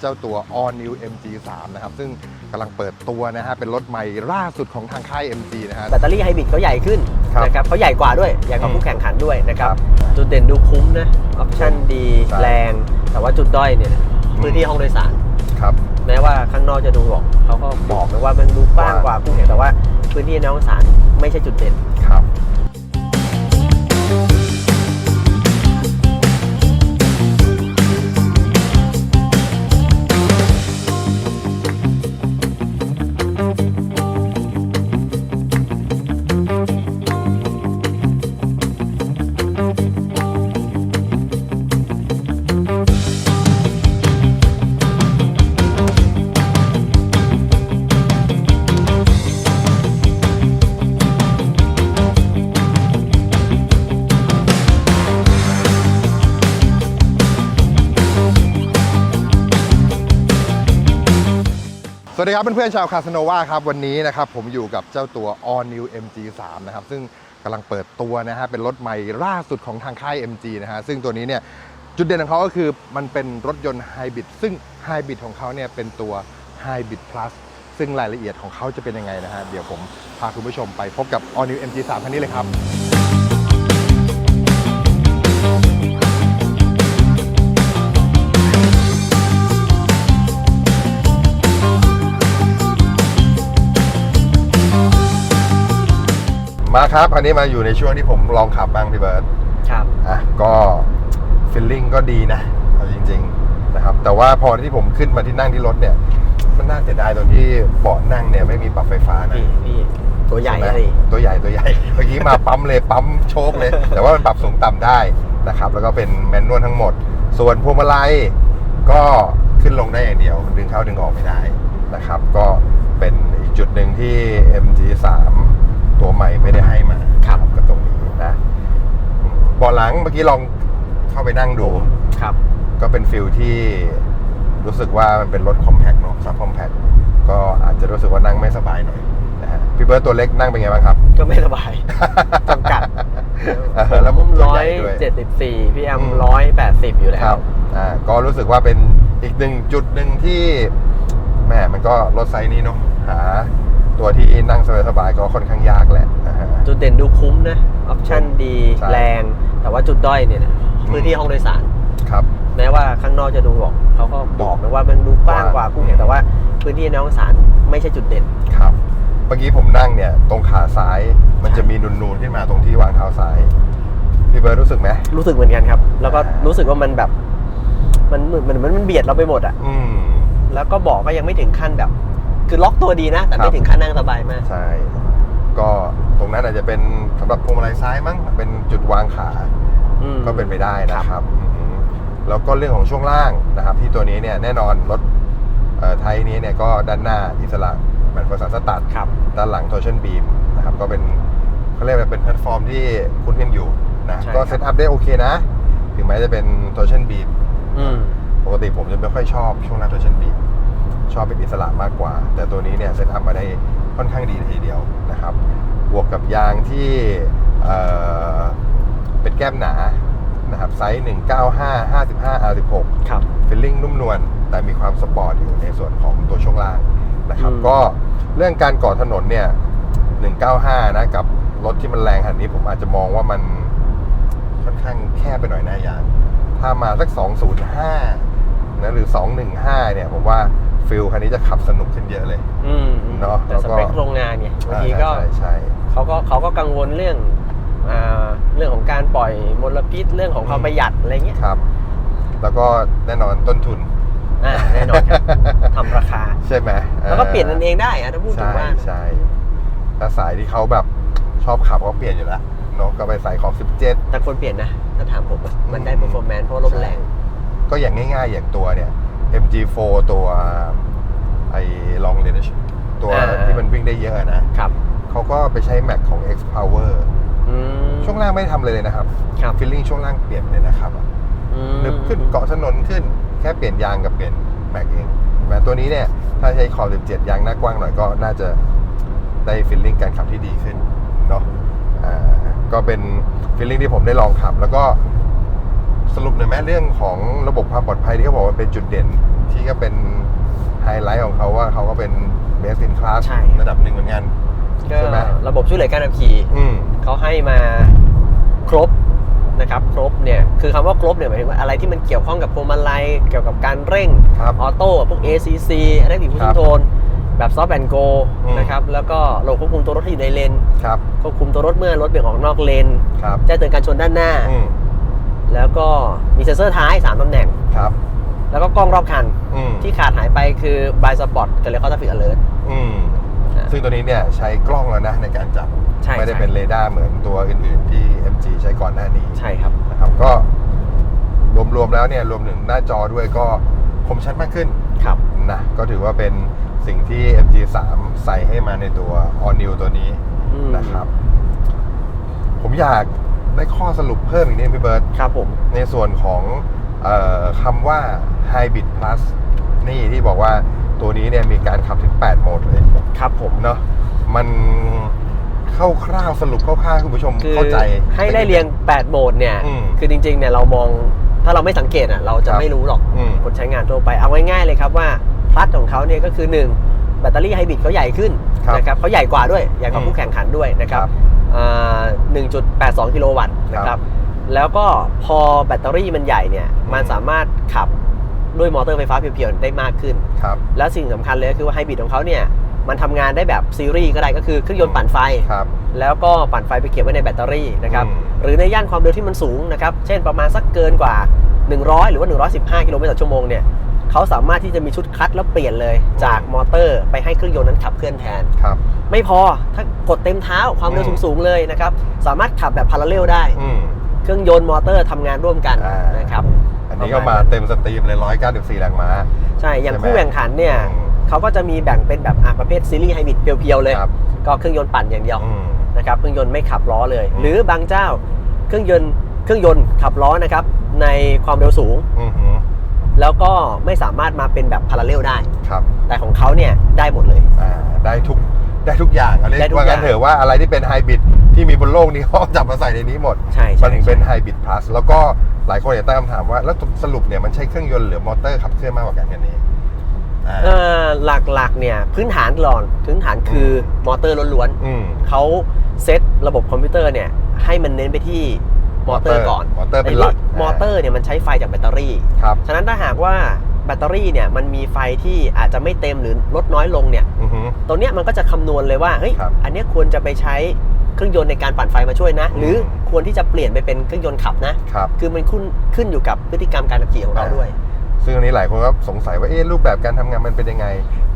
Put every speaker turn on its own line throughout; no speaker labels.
เจ้าตัว All New MG3 นะครับ ซึ่งกำลังเปิดตัวนะฮะ เป็นรถใหม่ล่าสุดของทางค่าย MG นะฮะ
แบตเตอรี่ไฮบริดเขาใหญ่ขึ้น
ครับ
นะครับเขาใหญ่กว่าด้วย ใหญ่กว่า
อืม
คู่แข่งขันด้วยนะครับ
ครับ
จุดเด่นดูคุ้มนะออปชั่นดี
ใช่
แรง แต่ว่าจุดด้อยเนี่ย
อืม
พื้นที่ห้องโดยสาร
ครับ
แม้ว่าข้างนอกจะดูบอกเขาก็บอกนะว่ามันดูกว้างกว่าคู่แข่งแต่ว่าพื้นที่ในห้องโดยสารไม่ใช่จุดเด่น
ครับ สวัสดีครับเพื่อนๆชาวคาสโนวาครับวันนี้นะครับผมอยู่กับเจ้าตัว All New MG3 นะครับซึ่งกำลังเปิดตัวนะฮะเป็นรถใหม่ล่าสุดของทางค่าย MG นะฮะซึ่งตัวนี้เนี่ยจุดเด่นของเขาก็คือมันเป็นรถยนต์ไฮบริดซึ่งไฮบริดของเขาเนี่ยเป็นตัว Hybrid Plus ซึ่งรายละเอียดของเขาจะเป็นยังไงนะฮะเดี๋ยวผมพาคุณผู้ชมไปพบกับ All New MG3 คันนี้เลยครับ มาครับอันนี้มาอยู่ในช่วงที่ผมลองขับบ้างพี่เบิร์ต
ครับ
อะก็ฟิลลิ่งก็ดีนะเอาจริง ๆนะครับ แต่ว่าพอที่ผมขึ้นมาที่นั่งที่รถเนี่ย มันน่าเสียดายตรงที่เบาะนั่งเนี่ยไม่มีปรับไฟฟ้านะ
พี่พี่ตัวใหญ่
ช่ไม
เลย
ตัวใหญ่ตัวใหญ่เมื่อกี้มาปั๊มเลยปั๊มโชคเลย แต่ว่ามันปรับสูงต่ำได้นะครับ แล้วก็เป็นแมนนวลทั้งหมด ส่วนพวงมาลัยก็ขึ้นลงได้อย่างเดียว ดึงเข้าดึงออกไม่ได้นะครับ ก็เป็นอีกจุดหนึ่งที่ MG3 ตัวใหม่ไม่ได้ให้มา
ครับ
กับตรงนี้นะเบาะหลังเมื่อกี้ลองเข้าไปนั่งดู
ครับ
ก็เป็นฟิลที่รู้สึกว่ามันเป็นรถคอมแพคเนาะซับคอมแพคก็อาจจะรู้สึกว่านั่งไม่สบายหน่อยนะฮะพี่เบิร์ตตัวเล็กนั่งเป็นไงบ้างครับ
ก็ไม่สบายจำกัด
เออแล้วผมตัว
ร้อ
ใหญ่
ย
ด้วย
เจ็ดสิบสี่พี่แอม
อืม
ร้อยแปดสิบอยู่แล้
ควรับอ่าก็รู้สึกว่าเป็นอีกหนึ่งจุดหนึ่งที่แหมมันก็รถไซส์นี้เนาะหา ตัวที่นั่งสบายๆก็ค่อนข้างยากแหละนะฮะ
จุดเด่นดูคุ้มนะ ออปชั่นดี
ใช่
แรง แต่ว่าจุดด้อยเนี่ยพื้นที่ห้องโดยสาร
ครับ
แม้ว่าข้างนอกจะดูบอกเขาก็บอกนะว่ามันดูกว้างกว่าคู่แข่งแต่ว่าพื้นที่ในห้องโดยสารไม่ใช่จุดเด่น
ครับ เมื่อกี้ผมนั่งเนี่ย ตรงขาซ้ายมันจะมีนูนๆขึ้นมาตรงที่วางเท้าซ้ายพี่เบิร์ดรู้สึกไหม
รู้สึกเหมือนกันครับ แล้วก็
อ่ารู้
รู้สึกว่ามันแบบ มันเหมือนมันมันมันเบียดเราไปหมดอะ
อืม
แล้วก็บอกก็ยังไม่ถึงขั้นแบบ คือล็อกตัวดีนะ แต่
ครั
ไม่
บ
ถึงขั้นนั่งสบายมาก
ใช่ ก็ตรงนั้นอาจจะเป็นสำหรับพวงมาลัยซ้ายมั้งเป็นจุดวางขา
อืม
ก็เป็นไปได้นะครับอือหือแล้วก็เรื่องของช่วงล่างนะครับ ที่ตัวนี้เนี่ยแน่นอนรถเอ่อไทยนี้เนี่ยก็ด้านหน้าอิสระแมนเฟอร์สันสตัด
ครับ
ด้านหลังโทชันบีมนะครับก็เป็นเขาเรียกว่าเป็นแพลตฟอร์มที่คุ้นกันอยู่นะ
ใช่
ก็
ครับ
เซตอัพได้โอเคนะ ถึงแม้จะเป็นโทชันบีม
อืม
ปกติผมจะไม่ค่อยชอบช่วงหน้าโทชันบีม ชอบเป็นอิสระมากกว่า แต่ตัวนี้เนี่ยเซตอัพมาได้ค่อนข้างดีทีเดียวนะครับ บวกกับยางที่เอ่อเป็นแก้มหนานะครับไซส์ 195 55 R16
ครับ
ฟิลลิ่งนุ่มนวลแต่มีความสปอร์ตอยู่ในส่วนของตัวช่วงล่างนะครับ
อืม
ก็เรื่องการก่อถนนเนี่ย 195 นะกับรถที่มันแรงขนาดนี้ผมอาจจะมองว่ามันค่อนข้างแคบไปหน่อยนะยาง ถ้ามาสัก 205นะหรือ 215 เนี่ยผมว่า ฟิลคันนี้จะขับสนุกขึ้นเยอะเลย
อืม
เนอะ
แต่
แล้ว
ส
ก็
เปคโรงงานเนี่ยบางทีก็
ใช่ใช่
เขาก็เขาก็กังวลเรื่องอ่าเรื่องของการปล่อยมลพิษเรื่องของความประหยัดอะไรเงี้ย
ครับ แล้วก็แน่นอนต้นทุน
อ่าแน่นอนครับ ทำราคา
ใช่ไหม
แล้วก็เปลี่ยนกันเองได้อะถ้าพูดถึง
ใช่
ว่า
ใช่ถ้าสายที่เขาแบบชอบขับก็เปลี่ยนอยู่แล้วเนาะก็ไปใส่ของ 17
แต่คนเปลี่ยนนะ ถ้าถามผมอะมันได้ performance เพราะรถแรง
ก็อย่างง่ายๆอย่างตัวเนี่ย MG4 ตัวไอ้ long range ตัว
อ่า
ที่มันวิ่งได้เยอะนะ ครับ เขาก็ไปใช้แม็กของ X Power
อืม
ช่วงล่างไม่ทำเลยเลยนะครับ
ครับ
ฟีลลิ่งช่วงล่างเปลี่ยนเลยนะครับ
อืม
นึบขึ้นเกาะถนนขึ้นแค่เปลี่ยนยางกับเปลี่ยนแม็กเองแม้ตัวนี้เนี่ย ถ้าใช้ขอบ17 ยางหน้ากว้างหน่อยก็น่าจะได้ฟีลลิ่งการขับที่ดีขึ้นเนาะอ่าก็เป็นฟีลลิ่งที่ผมได้ลองขับ แล้วก็ สรุปหน่อยไหมเรื่องของระบบความปลอดภัยที่เขาบอกว่าเป็นจุดเด่น ที่ก็เป็นไฮไลท์ของเขาว่าเขาก็เป็นเบส in class
ใช่
ระดับหนึ่งเหมือนกัน
ก็
ใช่ไหม
ระบบช่วยเหลือการขับขี่
อืม
เขาให้มาครบนะครับ ครบเนี่ยคือคำว่าครบเนี่ยหมายถึงว่าอะไรที่มันเกี่ยวข้องกับพวงมาลัยเกี่ยวกับการเร่ง
ครับ
ออโต้พวก ACC อะไรที่ผู้
ครั
คุ
บ
มโทน แบบซอฟต์แอนโก
อืม
นะครับ แล้วก็ระบบควบคุมตัวรถที่อยู่ในเลน
ครับ
ควบคุมตัวรถเมื่อรถเบี่ยงออกนอกเลน
ครับ
แจ้งเตือนการชนด้านหน้า
อืม
แล้วก็มีเซ็นเซอร์ท้าย 3ตำแหน่ง
ครับ
แล้วก็กล้องรอบคัน
อืม
ที่ขาดหายไปคือบายสปอร์ตกับเลคอร์ทฟิกอเลิร์
อืมซึ่งตัวนี้เนี่ยใช้กล้องแล้วนะในการจับ
ใช่
ไม่ได้
ใช่
เป็นเรดาร์เหมือนตัวอื่นๆที่ MG ใช้ก่อนหน้านี้
ใช่ครับ
นะครับ ก็ รวมๆแล้วเนี่ยรวมถึงหน้าจอด้วยก็คมชัดมากขึ้น
ครับ
นะก็ถือว่าเป็นสิ่งที่ MG3 ใส่ให้มาในตัว All New ตัวนี้
อืม
นะครับ ผมอยาก ได้ข้อสรุปเพิ่มอีกนิดพี่เบิร์ต
ครับผม
ในส่วนของเออคำว่า Hybrid Plus นี่ที่บอกว่าตัวนี้เนี่ยมีการขับถึง 8 โหมดเลย
ครับผม
เนาะมันคร่าวๆสรุปคร่าวๆให้คุณผู้ชม
คือ
เข้าใจ
ให้ได้เรียง 8 โหมดเนี่ย
อืม
คือจริงๆเนี่ยเรามองถ้าเราไม่สังเกตอะเราจะ
ครับ
ไม่รู้หรอก
อืม
คนใช้งานทั่วไปเอาง่ายๆเลยครับว่าพลัสของเขาเนี่ยก็คือ 1 แบตเตอรี่ไฮบริดเขาใหญ่ขึ้น
ครับ
นะครับเขาใหญ่กว่าด้วยใหญ่กว่า
อืม
คู่แข่งขันด้วยนะครั
ครับบ
อ่า 1.82 กิโลวัตต์นะค
ครั
รับบแล้วก็พอแบตเตอรี่มันใหญ่เนี่ย มัน
อืม
สามารถขับด้วยมอเตอร์ไฟฟ้าเพียวๆได้มากขึ้น
ครับ
แล้วสิ่งสำคัญเลยก็คือว่าไฮบริดของเขาเนี่ย มันทำงานได้แบบซีรีส์ก็ได้ก็คือเครื่องยนต์ปั่นไฟ
ครับ
แล้วก็ปั่นไฟไปเก็บไว้ในแบตเตอรี่นะครับ
อืม
หรือในย่านความเร็วที่มันสูงนะครับ เช่นประมาณสักเกินกว่า 100 หรือว่า 115 กิโลเมตรต่อชั่วโมงเนี่ยเขาสามารถที่จะมีชุดคลัตช์แล้วเปลี่ยนเลย จากมอเตอร์ไปให้เครื่องยนต์นั้นขับเคลื่อนแทน
ครับ
ไม่พอถ้า กดเต็มเท้าความเร็ว
อืม
สูงๆเลยนะครับ สามารถขับแบบพาราเรลได้
อืม
เครื่องยนต์มอเตอร์ทำงานร่วมกัน
อ่าน
นะครับ
อันนี้ก็มาเต็มสตรีมเลย194แรงม้า
ใช่ อย่าง
ใช่ไหม
คู่แข่งขันเนี่ย
อืม
เขาก็จะมีแบ่งเป็นแบบอะประเภทซีรีส์ไฮบริดเพียวๆเลย
ครับ
ก็เครื่องยนต์ปั่นอย่างเดียว
อืม
นะครับเครื่องยนต์ไม่ขับล้อเลย
อืม
หรือบางเจ้าเครื่องยนต์เครื่องยนต์ขับล้อนะครับในความเร็วสูง
อือหือ
แล้วก็ไม่สามารถมาเป็นแบบพาราเรลได้
ครับ
แต่ของเขาเนี่ยได้หมดเลย
อ่าได้ทุก ได้ทุกอย่างเอาเรีย
ได้
ก
ทุก
ว่า
อ
งั้
ย่าง
นเถอะว่าอะไรที่เป็นไฮบริดที่มีบนโลกนี้เขาจับมาใส่ในนี้หมด
ใช่
มั
ใช่
นถึงเป็นไฮบริด plus แล้วก็หลายคนอยากตั้งคำถามว่า แล้วสรุปเนี่ยมันใช้เครื่องยนต์หรือมอเตอร์ขับเคลื่อนมากกว่ากันกันนี้อ่า
เอ่อหลักๆเนี่ยพื้นฐานก่อนพื้นฐานคือมอเตอร์ล้วน
อืม
ๆเขาเซตระบบคอมพิวเตอร์เนี่ยให้มันเน้นไปที่มอเตอร์ก่อน
มอเตอร์เป็นหลัก
มอเตอร์เนี่ยมันใช้ไฟจากแบตเตอรี่
ครับ
ฉะนั้นถ้าหากว่า แบตเตอรี่เนี่ยมันมีไฟที่อาจจะไม่เต็มหรือลดน้อยลงเนี่ย
อือหือ
ตัวเนี้ยมันก็จะคำนวณเลยว่าเฮ้ย
ครับ
อันเนี้ยควรจะไปใช้เครื่องยนต์ในการปั่นไฟมาช่วยนะ
อืม
หรือควรที่จะเปลี่ยนไปเป็นเครื่องยนต์ขับนะ
ครับ
คือมันขึ้นขึ้นอยู่กับพฤติกรรมการขับขี่ของเรา
อ่า
ด้วย
ซึ่งอันนี้หลายคนก็สงสัยว่าเอ๊ะรูปแบบการทำงานมันเป็นยังไง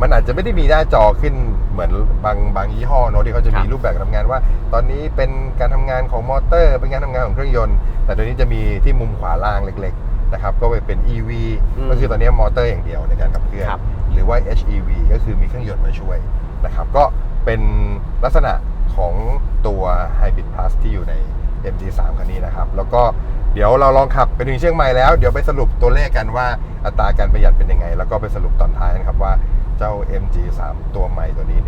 มันอาจจะไม่ได้มีหน้าจอขึ้นเหมือนบางบางยี่ห้อเนอะที่เขาจะมี
ครับ
รูปแบบการทำงานว่า ตอนนี้เป็นการทำงานของมอเตอร์ เป็นการทำงานของเครื่องยนต์ แต่ตัวนี้จะมีที่มุมขวาล่างเล็กๆ นะครับก็ไปเป็น EV
อืม
ก็คือตอนนี้มอเตอร์อย่างเดียวในการขับเคลื่อน
ครับ
หรือว่า HEV ก็คือมีเครื่องยนต์มาช่วยนะครับก็เป็นลักษณะของตัว Hybrid Plus ที่อยู่ใน MG3 คันนี้นะครับ แล้วก็เดี๋ยวเราลองขับไปถึงเชียงใหม่แล้ว เดี๋ยวไปสรุปตัวเลขกันว่าอัตราการประหยัดเป็นยังไง แล้วก็ไปสรุปตอนท้ายนะครับว่าเจ้า MG3 ตัวใหม่ตัวนี้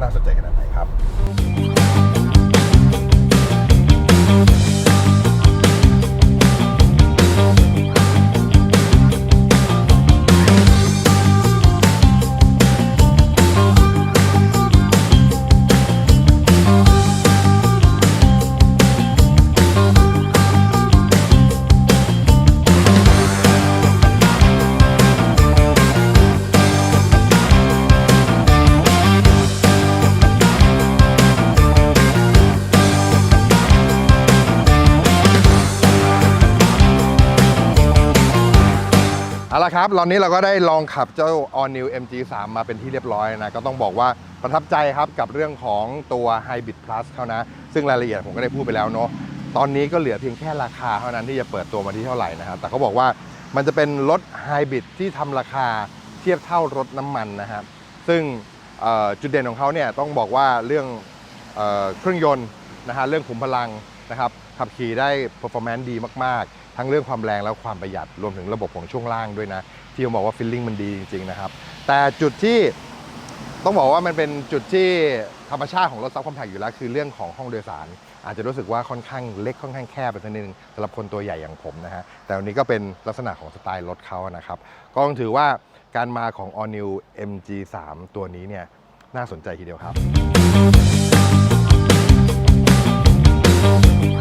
น่าสนใจขนาดไหนครับ ละครับตอนนี้เราก็ได้ลองขับเจ้า All New MG3 มาเป็นที่เรียบร้อยนะ ก็ต้องบอกว่าประทับใจครับกับเรื่องของตัว Hybrid Plus เขานะ ซึ่งรายละเอียดผมก็ได้พูดไปแล้วเนาะตอนนี้ก็เหลือเพียงแค่ราคาเท่านั้นที่จะเปิดตัวมาที่เท่าไหร่นะครับ แต่เขาบอกว่ามันจะเป็นรถไฮบริดที่ทำราคาเทียบเท่ารถน้ำมันนะครับ ซึ่งจุดเด่นของเขาเนี่ยต้องบอกว่าเรื่องเออเครื่องยนต์นะฮะเรื่องขุมพลัง นะครับขับขี่ได้ performance ดีมากๆ ทั้งเรื่องความแรงและความประหยัดรวมถึงระบบของช่วงล่างด้วยนะ ที่ผมบอกว่าฟีลลิ่งมันดีจริงๆนะครับแต่จุดที่ต้องบอกว่ามันเป็นจุดที่ธรรมชาติของรถซับคอมแพคอยู่แล้ว คือเรื่องของห้องโดยสาร อาจจะรู้สึกว่าค่อนข้างเล็กค่อนข้างแคบไปสักนิดนึงสำหรับคนตัวใหญ่อย่างผมนะฮะแต่วันนี้ก็เป็นลักษณะของสไตล์รถเขานะครับก็ต้องถือว่าการมาของ All New MG3 ตัวนี้เนี่ยน่าสนใจทีเดียวครับ Thank you.